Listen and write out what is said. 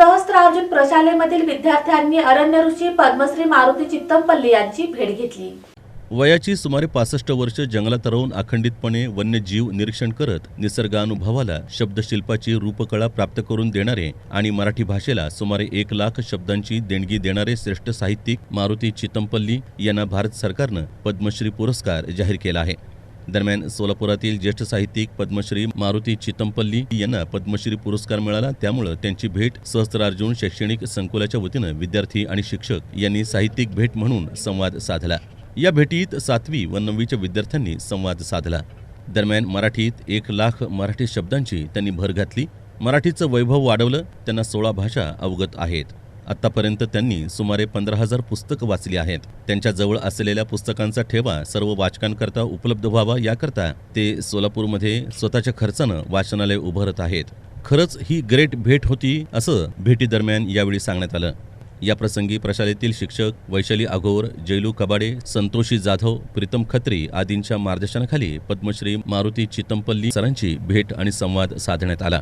सहस्त्रार्जुन प्रशालेमधील विद्यार्थ्यांनी अरण्य ऋषी पद्मश्री मारुती चित्तमपल्ली यांची भेट घेतली. वयाची सुमारे पासष्ट वर्ष जंगलात राहून अखंडितपणे वन्यजीव निरीक्षण करत निसर्गानुभवाला शब्दशिल्पाची रूपकळा प्राप्त करून देणारे आणि मराठी भाषेला सुमारे एक लाख शब्दांची देणगी देणारे श्रेष्ठ साहित्यिक मारुती चितमपल्ली यांना भारत सरकारनं पद्मश्री पुरस्कार जाहीर केला आहे. दरम्यान सोलापुरातील ज्येष्ठ साहित्यिक पद्मश्री मारुती चितमपल्ली यांना पद्मश्री पुरस्कार मिळाला. त्यामुळं त्यांची भेट सहस्त्रार्जुन शैक्षणिक संकुलाच्या वतीनं विद्यार्थी आणि शिक्षक यांनी साहित्यिक भेट म्हणून संवाद साधला. या भेटीत सातवी व नववीच्या विद्यार्थ्यांनी संवाद साधला. दरम्यान मराठीत एक लाख मराठी शब्दांची त्यांनी भर घातली. मराठीचं वैभव वाढवलं त्यांना सोळा भाषा अवगत आहेत. आतापर्यंत त्यांनी सुमारे पंधरा हजार पुस्तकं वाचली आहेत. त्यांच्याजवळ असलेल्या पुस्तकांचा ठेवा सर्व वाचकांकरता उपलब्ध व्हावा याकरता ते सोलापूरमध्ये स्वतःच्या खर्चानं वाचनालय उभारत आहेत. खरंच ही ग्रेट भेट होती असं भेटीदरम्यान यावेळी सांगण्यात आलं. या प्रसंगी प्रशालेतील शिक्षक वैशाली आघोर जैलू कबाडे संतोषी जाधव प्रीतम खत्री आदींच्या मार्गदर्शनाखाली पद्मश्री मारुती चितमपल्ली सरांची भेट आणि संवाद साधण्यात आला.